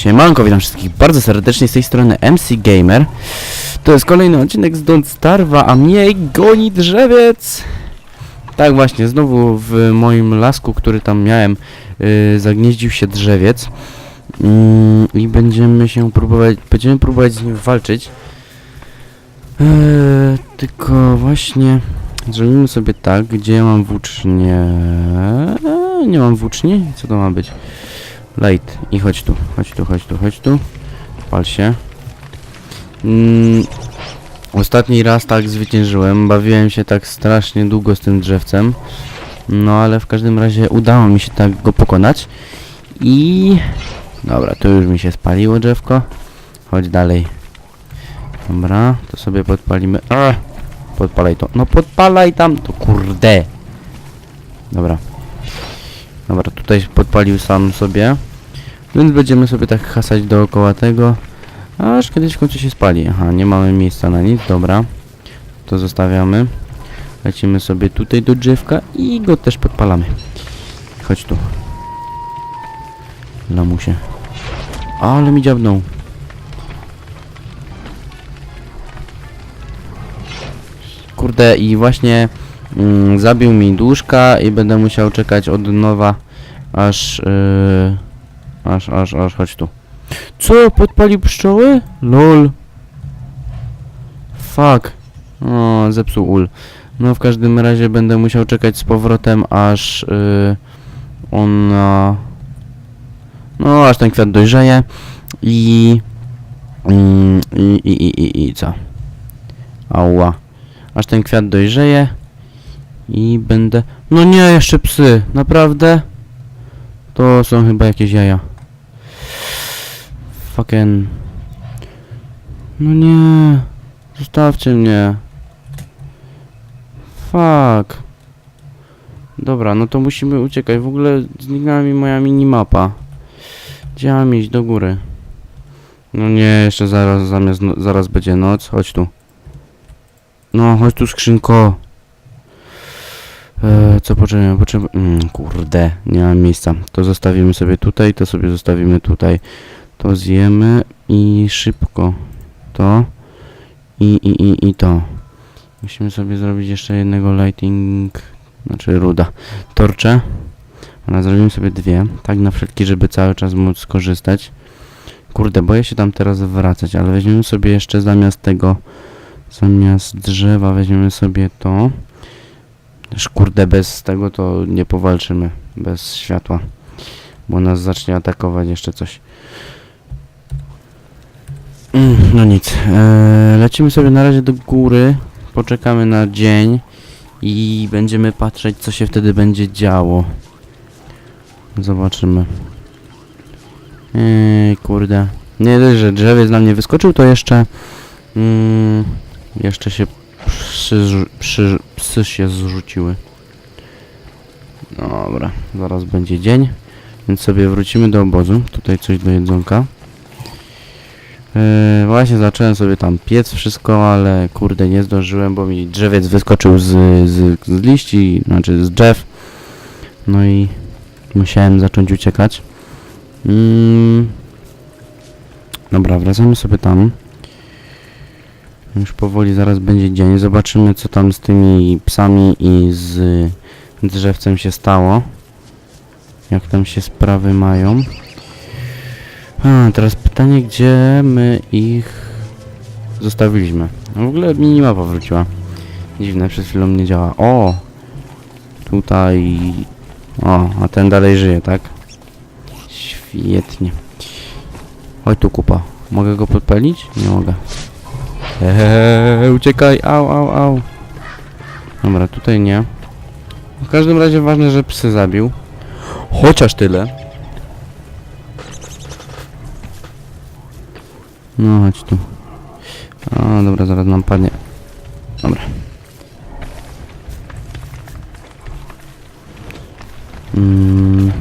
Siemanko, witam wszystkich bardzo serdecznie z tej strony MC Gamer. To jest kolejny odcinek z Don't Starva, a mnie goni drzewiec. Tak właśnie, znowu w moim lasku, który tam miałem, yy, zagnieździł się drzewiec. Mm, I będziemy się próbować, będziemy próbować z nim walczyć. Eee, tylko właśnie zrobimy sobie tak, gdzie ja mam włócznie. Eee, Nie mam włóczni? Co to ma być? Light. I chodź tu, chodź tu, chodź tu, chodź tu. Pal się. Mm, ostatni raz tak zwyciężyłem. Bawiłem się tak strasznie długo z tym drzewcem. No ale w każdym razie udało mi się tak go pokonać. I... Dobra, tu już mi się spaliło drzewko. Chodź dalej. Dobra, to sobie podpalimy. A! Podpalaj to. No podpalaj tam to kurde. Dobra. Dobra, tutaj podpalił sam sobie. Więc będziemy sobie tak hasać dookoła tego. Aż kiedyś w końcu się spali. Aha, nie mamy miejsca na nic, dobra. To zostawiamy. Lecimy sobie tutaj do drzewka i go też podpalamy. Chodź tu. Lamusie. Ale mi dziabnął. Kurde i właśnie mm, zabił mi duszka i będę musiał czekać od nowa aż yy, aż, aż, aż, chodź tu. Co? Podpalił pszczoły? Lol. Fuck. O, zepsuł ul. No w każdym razie będę musiał czekać z powrotem aż yy, ona... No aż ten kwiat dojrzeje i... I, i, i, i, i co? Ała. Aż ten kwiat dojrzeje i będę... No nie, jeszcze psy. Naprawdę? To są chyba jakieś jaja. Fucking... No nie. Zostawcie mnie. Fuck. Dobra, no to musimy uciekać. W ogóle zniknęła mi moja minimapa. Gdzie mam iść? Do góry. No nie, jeszcze zaraz, zamiast, zaraz będzie noc. Chodź tu. No, chodź tu skrzynko. Eee, co potrzebujemy? Potrzeb... Mm, kurde, nie mam miejsca. To zostawimy sobie tutaj, to sobie zostawimy tutaj. To zjemy i szybko. To. I, i, i, i to. Musimy sobie zrobić jeszcze jednego lighting, znaczy ruda. Torcze. Ale zrobimy sobie dwie, tak na wszelki, żeby cały czas móc skorzystać. Kurde, boję się tam teraz wracać, ale weźmiemy sobie jeszcze zamiast tego, zamiast drzewa weźmiemy sobie to. Kurde, bez tego to nie powalczymy, bez światła. Bo nas zacznie atakować jeszcze coś. Mm, No nic. Eee, lecimy sobie na razie do góry. Poczekamy na dzień. I będziemy patrzeć, co się wtedy będzie działo. Zobaczymy. Eee, kurde. Nie dość, że drzewiec na mnie wyskoczył, to jeszcze... Mm, jeszcze się psy, przy, psy się zrzuciły. Dobra, zaraz będzie dzień. Więc sobie wrócimy do obozu. Tutaj coś do jedzonka. Yy, właśnie zacząłem sobie tam piec wszystko, ale kurde nie zdążyłem, bo mi drzewiec wyskoczył z, z, z liści, znaczy z drzew. No i musiałem zacząć uciekać. Mm. Dobra, wracamy sobie tam. Już powoli zaraz będzie dzień. Zobaczymy co tam z tymi psami i z drzewcem się stało. Jak tam się sprawy mają. A, teraz pytanie, gdzie my ich zostawiliśmy. No w ogóle minimapa wróciła. Dziwne, przed chwilą nie działa. O! Tutaj... O, a ten dalej żyje, tak? Świetnie. Oj tu kupa. Mogę go podpalić? Nie mogę. Eee, uciekaj, au, au, au. Dobra, tutaj nie. W każdym razie ważne, że psy zabił. Chociaż tyle. No, chodź tu. A, dobra, zaraz nam padnie. Dobra. Mm.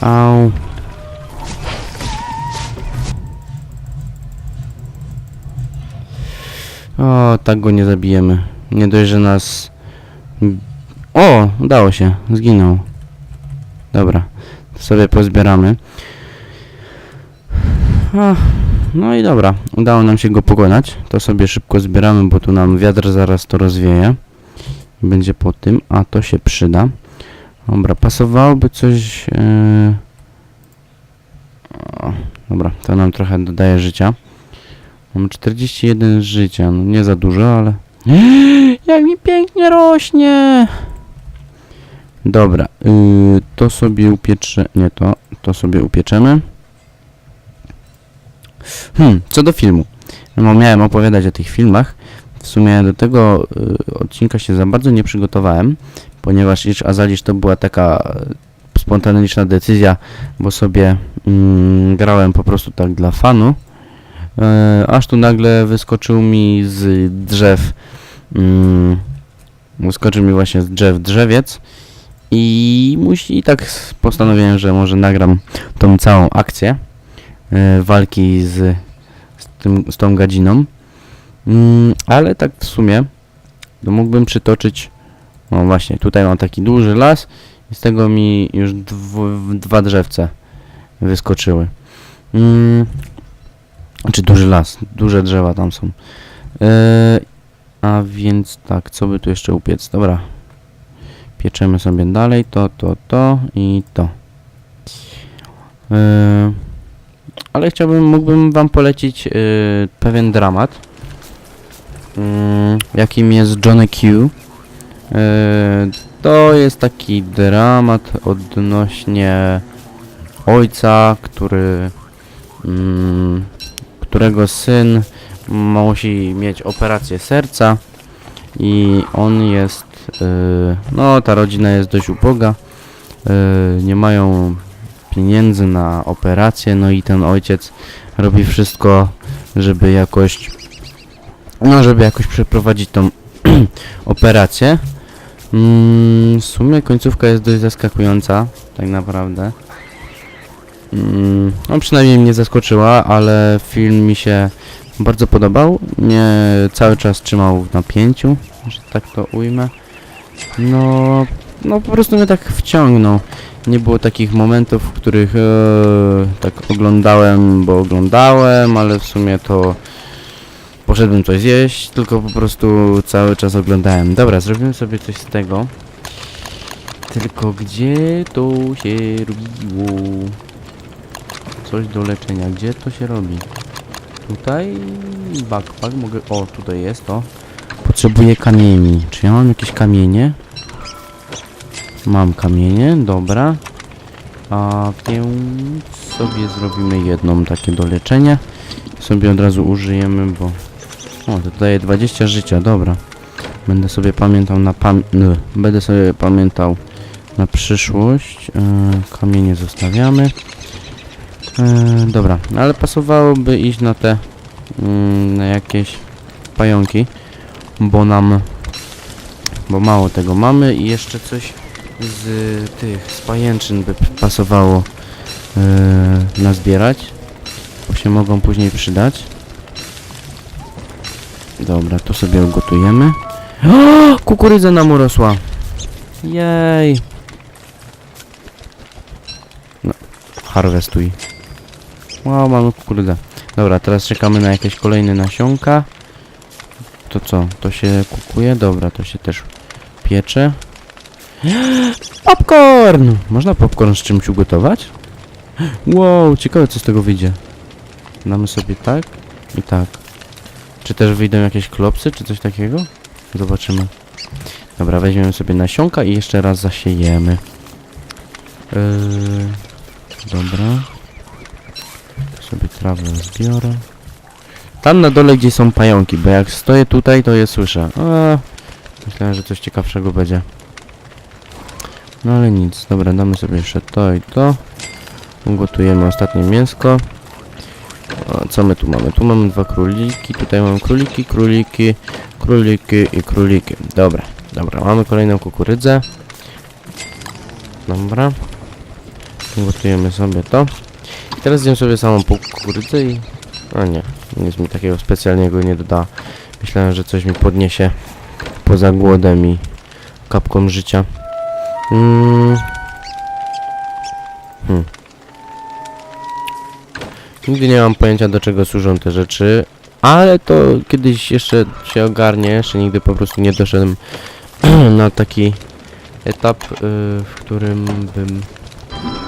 Au. O, tak go nie zabijemy. Nie dość, że nas... O, udało się. Zginął. Dobra. sobie pozbieramy. Ach, no i dobra, udało nam się go pokonać. To sobie szybko zbieramy, bo tu nam wiatr zaraz to rozwieje. Będzie po tym, a to się przyda. Dobra, pasowałoby coś... Yy... O, dobra, to nam trochę dodaje życia. Mam 41 życia, no nie za dużo, ale... Jak mi pięknie rośnie! Dobra, yy, to sobie upieczę... Nie to, to sobie upieczemy. Hmm, co do filmu. No, miałem opowiadać o tych filmach. W sumie do tego y, odcinka się za bardzo nie przygotowałem, ponieważ Iż Azalisz to była taka y, spontaniczna decyzja, bo sobie mm, grałem po prostu tak dla fanu. E, aż tu nagle wyskoczył mi z drzew, mm, wyskoczył mi właśnie z drzew drzewiec i musi i tak postanowiłem, że może nagram tą całą akcję e, walki z, z, tym, z tą gadziną. Mm, ale tak w sumie to mógłbym przytoczyć, no właśnie, tutaj mam taki duży las i z tego mi już dwa drzewce wyskoczyły. Mm, czy duży las, duże drzewa tam są. E, a więc tak, co by tu jeszcze upiec? Dobra. Pieczemy sobie dalej, to, to, to i to. E, ale chciałbym, mógłbym wam polecić e, pewien dramat, mm, jakim jest Johnny Q. E, to jest taki dramat odnośnie ojca, który mm, którego syn musi mieć operację serca i on jest, y, no ta rodzina jest dość uboga, y, nie mają pieniędzy na operację, no i ten ojciec robi wszystko, żeby jakoś, no żeby jakoś przeprowadzić tą operację. Mm, w sumie końcówka jest dość zaskakująca, tak naprawdę. Mm, no przynajmniej mnie zaskoczyła, ale film mi się bardzo podobał. Mnie cały czas trzymał w napięciu, że tak to ujmę. No, no po prostu mnie tak wciągnął. Nie było takich momentów, w których e, tak oglądałem, bo oglądałem, ale w sumie to poszedłem coś zjeść, tylko po prostu cały czas oglądałem. Dobra, zrobimy sobie coś z tego. Tylko gdzie to się robiło? Coś do leczenia. Gdzie to się robi? Tutaj backpack mogę... O, tutaj jest to. Potrzebuję kamieni. Czy ja mam jakieś kamienie? Mam kamienie, dobra. A więc sobie zrobimy jedną takie do leczenia. Sobie od razu użyjemy, bo... O, to daje 20 życia, dobra. Będę sobie pamiętał na pam... Będę sobie pamiętał na przyszłość. E, kamienie zostawiamy. E, dobra, ale pasowałoby iść na te, mm, na jakieś pająki, bo nam, bo mało tego mamy i jeszcze coś z tych, z pajęczyn by pasowało e, nazbierać, bo się mogą później przydać. Dobra, to sobie ugotujemy. O, kukurydza nam urosła. Jej. No, harwestuj. Wow, mamy kukurydzę. Dobra, teraz czekamy na jakieś kolejne nasionka. To co? To się kukuje? Dobra, to się też piecze. Popcorn! Można popcorn z czymś ugotować? Wow, ciekawe co z tego wyjdzie. Damy sobie tak i tak. Czy też wyjdą jakieś klopsy, czy coś takiego? Zobaczymy. Dobra, weźmiemy sobie nasionka i jeszcze raz zasiejemy. Yy, dobra. Sobie trawę zbiorę. Tam na dole gdzie są pająki, bo jak stoję tutaj to je słyszę. A, myślałem, że coś ciekawszego będzie. No ale nic, dobra, damy sobie jeszcze to i to. Ugotujemy ostatnie mięsko. Co my tu mamy? Tu mamy dwa króliki, tutaj mamy króliki, króliki, króliki i króliki. Dobra, dobra, mamy kolejną kukurydzę. Dobra. Ugotujemy sobie to. Teraz zjem sobie samą kukurydzę i... A nie, nic mi takiego specjalnego nie doda. Myślałem, że coś mi podniesie poza głodem i kapką życia. Mm. Hmm. Nigdy nie mam pojęcia do czego służą te rzeczy, ale to kiedyś jeszcze się ogarnie, jeszcze nigdy po prostu nie doszedłem na taki etap, y, w którym bym...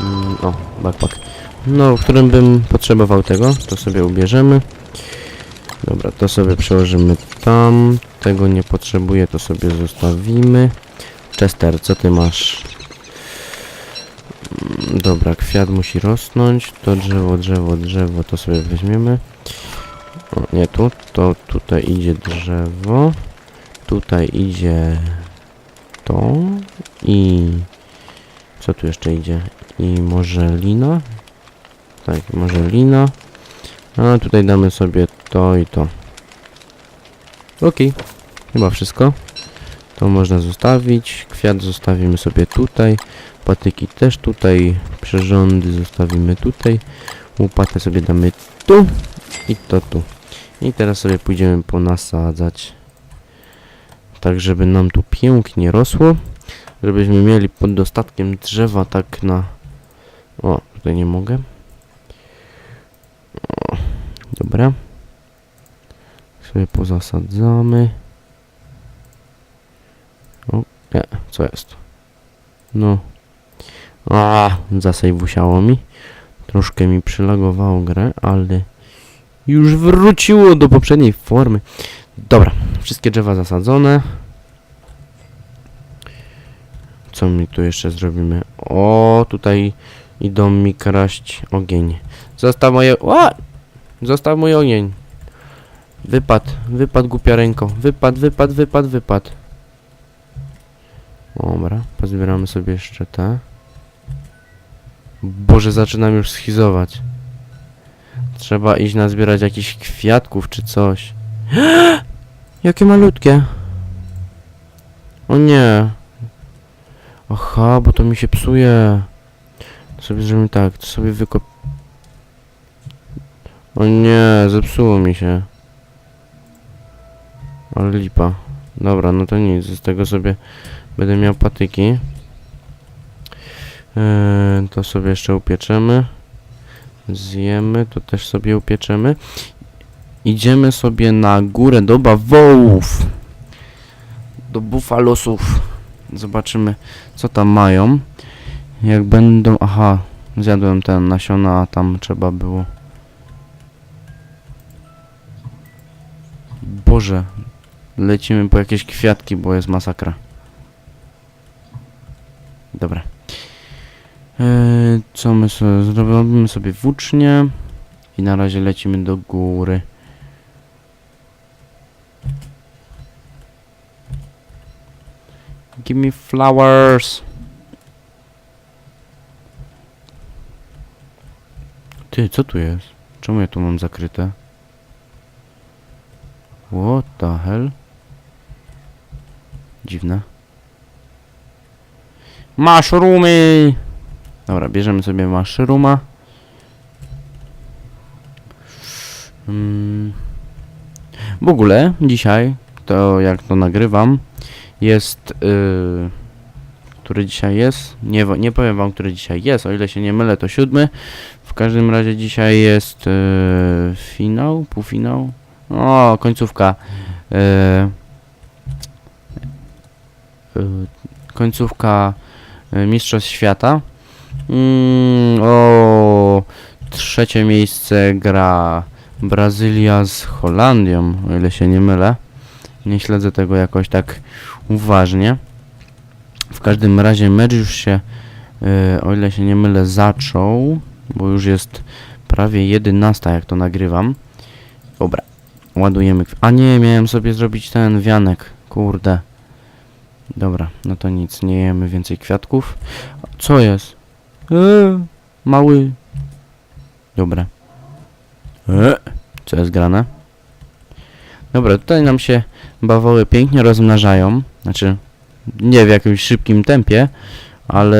Mm, o, backpack. No, w którym bym potrzebował tego, to sobie ubierzemy. Dobra, to sobie przełożymy tam. Tego nie potrzebuję, to sobie zostawimy. Chester, co ty masz? Mm, Dobra, kwiat musi rosnąć. To drzewo, drzewo, drzewo, to sobie weźmiemy. O, nie tu, to tutaj idzie drzewo. Tutaj idzie to i co tu jeszcze idzie? I może lina? Tak, może lina. A tutaj damy sobie to i to. Okej, chyba wszystko. To można zostawić. Kwiat zostawimy sobie tutaj. Patyki też tutaj. Przyrządy zostawimy tutaj. Łopatę sobie damy tu. I to tu. I teraz sobie pójdziemy ponasadzać. Tak, żeby nam tu pięknie rosło. Żebyśmy mieli pod dostatkiem drzewa tak na... O, tutaj nie mogę. O, dobra. Sobie pozasadzamy. O, nie, co jest? No. A, zasejwusiało mi. Troszkę mi przylagowało grę, ale już wróciło do poprzedniej formy. Dobra, wszystkie drzewa zasadzone. Co my tu jeszcze zrobimy? O, tutaj idą mi kraść ogień. Zostaw moje... Ła! Zostaw mój ogień. Wypad, wypad głupia ręko. Wypad, wypad, wypad, wypad. Dobra, pozbieramy sobie jeszcze te. Boże, zaczynam już schizować. Trzeba iść nazbierać jakichś kwiatków czy coś. Jakie malutkie. O nie. Aha, bo to mi się psuje. To sobie zrobimy tak, to sobie wykop... O nie, zepsuło mi się. Ale lipa. Dobra, no to nic, z tego sobie będę miał patyki. Eee, to sobie jeszcze upieczemy. Zjemy, to też sobie upieczemy. Idziemy sobie na górę do bawołów. Do bufalosów. Zobaczymy, co tam mają. Jak będą... Aha, zjadłem ten nasiona, a tam trzeba było... Boże, lecimy po jakieś kwiatki, bo jest masakra. Dobra. Eee, co my sobie zrobimy sobie włócznie i na razie lecimy do góry. Give me flowers. Ty, co tu jest? Czemu ja tu mam zakryte? What the hell? Dziwne. Mushroomy! Dobra, bierzemy sobie mushrooma. Mm. W ogóle dzisiaj, to jak to nagrywam, jest... Yy, który dzisiaj jest? Nie, nie powiem wam, który dzisiaj jest, o ile się nie mylę, to siódmy. W każdym razie dzisiaj jest yy, finał, półfinał. O, końcówka. Yy, yy, końcówka yy, Mistrzostw Świata. Mm, o, trzecie miejsce gra Brazylia z Holandią, o ile się nie mylę. Nie śledzę tego jakoś tak uważnie. W każdym razie mecz już się, o ile się nie mylę, zaczął, bo już jest prawie 11, jak to nagrywam. Dobra, ładujemy. A nie, miałem sobie zrobić ten wianek, kurde. Dobra, no to nic, nie jemy więcej kwiatków. Co jest? Eee, mały. Dobra. Eee, co jest grane? Dobra, tutaj nam się bawoły pięknie rozmnażają. Znaczy, nie w jakimś szybkim tempie, ale...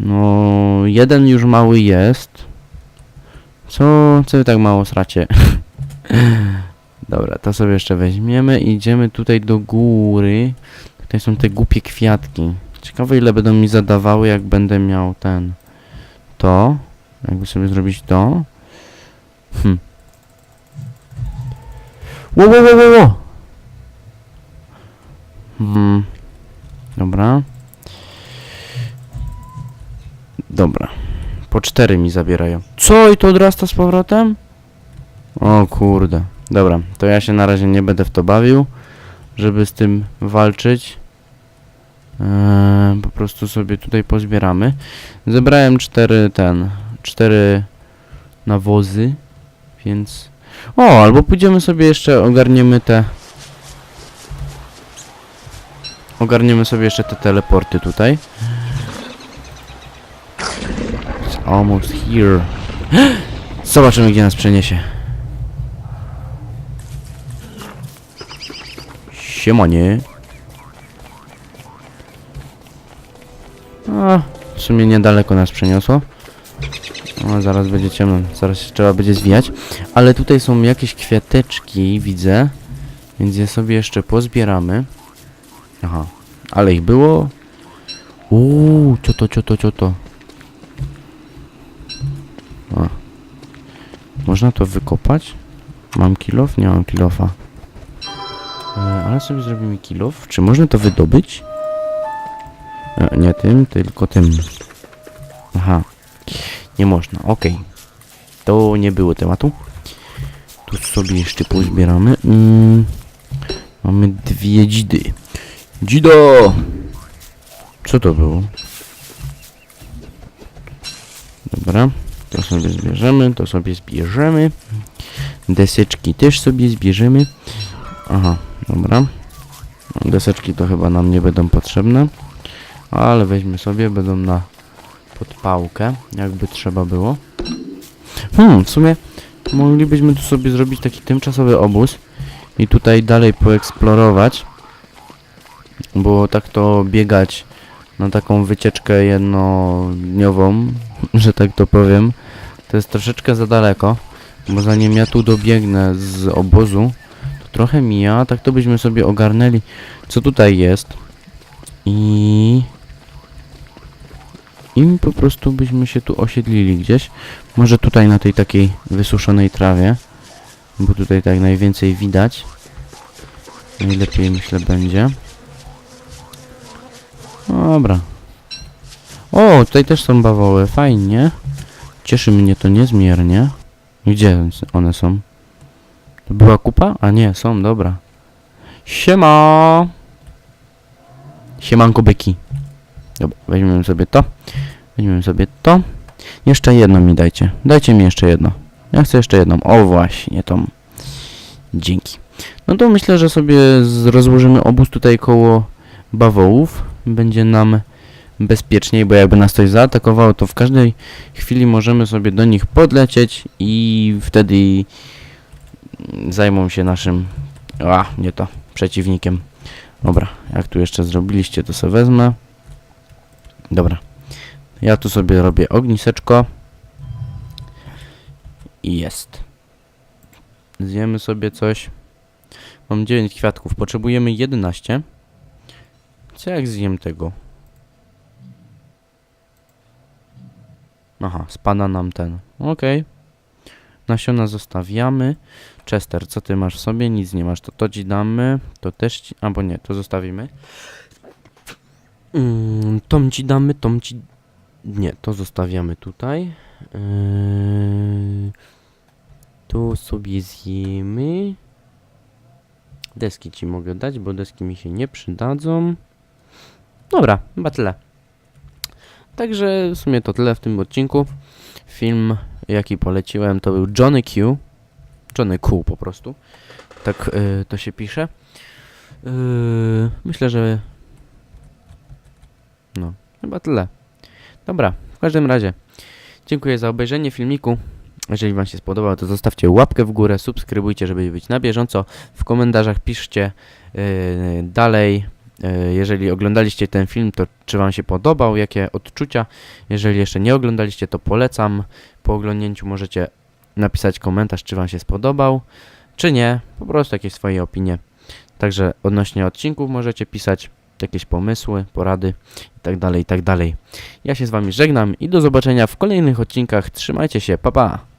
No, jeden już mały jest. Co, co wy tak mało sracie? Dobra, to sobie jeszcze weźmiemy. Idziemy tutaj do góry. Tutaj są te głupie kwiatki. Ciekawe ile będą mi zadawały, jak będę miał ten... To. Jakby sobie zrobić to. Hm. Wo, wo, wo, wo, wo. Hmm. Dobra. Dobra. Po cztery mi zabierają. Co? I to odrasta z powrotem? O kurde. Dobra, to ja się na razie nie będę w to bawił, żeby z tym walczyć. Eee, po prostu sobie tutaj pozbieramy. Zebrałem cztery ten, cztery nawozy, więc... O, albo pójdziemy sobie jeszcze, ogarniemy te... Ogarniemy sobie jeszcze te teleporty tutaj. Almost here. Zobaczymy, gdzie nas przeniesie. Siemanie. A, w sumie niedaleko nas przeniosło. O, zaraz będzie ciemno, zaraz się trzeba będzie zwijać. Ale tutaj są jakieś kwiateczki, widzę. Więc je sobie jeszcze pozbieramy. Aha, ale ich było. Uuu, co to, co to, co to? Można to wykopać? Mam kilof? Nie mam kilofa. E, ale sobie zrobimy kilof. Czy można to wydobyć? E, nie tym, tylko tym. Aha. Nie można, okej. To nie było tematu. Tu sobie jeszcze pozbieramy. Mm. Mamy dwie dzidy. Dzido! Co to było? Dobra. To sobie zbierzemy, to sobie zbierzemy. Deseczki też sobie zbierzemy. Aha, dobra. Deseczki to chyba nam nie będą potrzebne. Ale weźmy sobie, będą na podpałkę, jakby trzeba było. Hmm, w sumie moglibyśmy tu sobie zrobić taki tymczasowy obóz i tutaj dalej poeksplorować. Bo tak to biegać na taką wycieczkę jednodniową, że tak to powiem, to jest troszeczkę za daleko, bo zanim ja tu dobiegnę z obozu, to trochę mija, tak to byśmy sobie ogarnęli, co tutaj jest. I... I po prostu byśmy się tu osiedlili gdzieś, może tutaj na tej takiej wysuszonej trawie, bo tutaj tak najwięcej widać, najlepiej myślę będzie. Dobra. O, tutaj też są bawoły, fajnie. Cieszy mnie to niezmiernie. Gdzie one są? To była kupa? A nie, są, dobra. Siema! Siemanko byki. Dobra, weźmiemy sobie to. Weźmiemy sobie to. Jeszcze jedno mi dajcie. Dajcie mi jeszcze jedno. Ja chcę jeszcze jedną. O właśnie, tą. Dzięki. No to myślę, że sobie rozłożymy obóz tutaj koło bawołów. Będzie nam bezpieczniej, bo jakby nas coś zaatakowało, to w każdej chwili możemy sobie do nich podlecieć i wtedy zajmą się naszym... A, nie to. Przeciwnikiem. Dobra, jak tu jeszcze zrobiliście, to sobie wezmę. Dobra. Ja tu sobie robię ogniseczko. I jest. Zjemy sobie coś. Mam 9 kwiatków, potrzebujemy 11. Co jak zjem tego? Aha, spada nam ten. Okej. Nasiona zostawiamy. Chester, co ty masz w sobie? Nic nie masz. To to ci damy. To też ci... Albo nie, to zostawimy. Mm, tom ci damy, tom ci... Nie, to zostawiamy tutaj. Yy... Tu sobie zjemy. Deski ci mogę dać, bo deski mi się nie przydadzą. Dobra, chyba tyle. Także w sumie to tyle w tym odcinku. Film, jaki poleciłem, to był Johnny Q. Johnny Q po prostu. Tak y, to się pisze. Y, myślę, że... No, chyba tyle. Dobra, w każdym razie. Dziękuję za obejrzenie filmiku. Jeżeli Wam się spodobał, to zostawcie łapkę w górę, subskrybujcie, żeby być na bieżąco. W komentarzach piszcie y, dalej. Y, jeżeli oglądaliście ten film, to czy Wam się podobał, jakie odczucia. Jeżeli jeszcze nie oglądaliście, to polecam. Po oglądnięciu możecie napisać komentarz, czy Wam się spodobał, czy nie. Po prostu jakieś swoje opinie. Także odnośnie odcinków możecie pisać. jakieś pomysły, porady itd., itd. Ja się z wami żegnam i do zobaczenia w kolejnych odcinkach. Trzymajcie się, pa pa!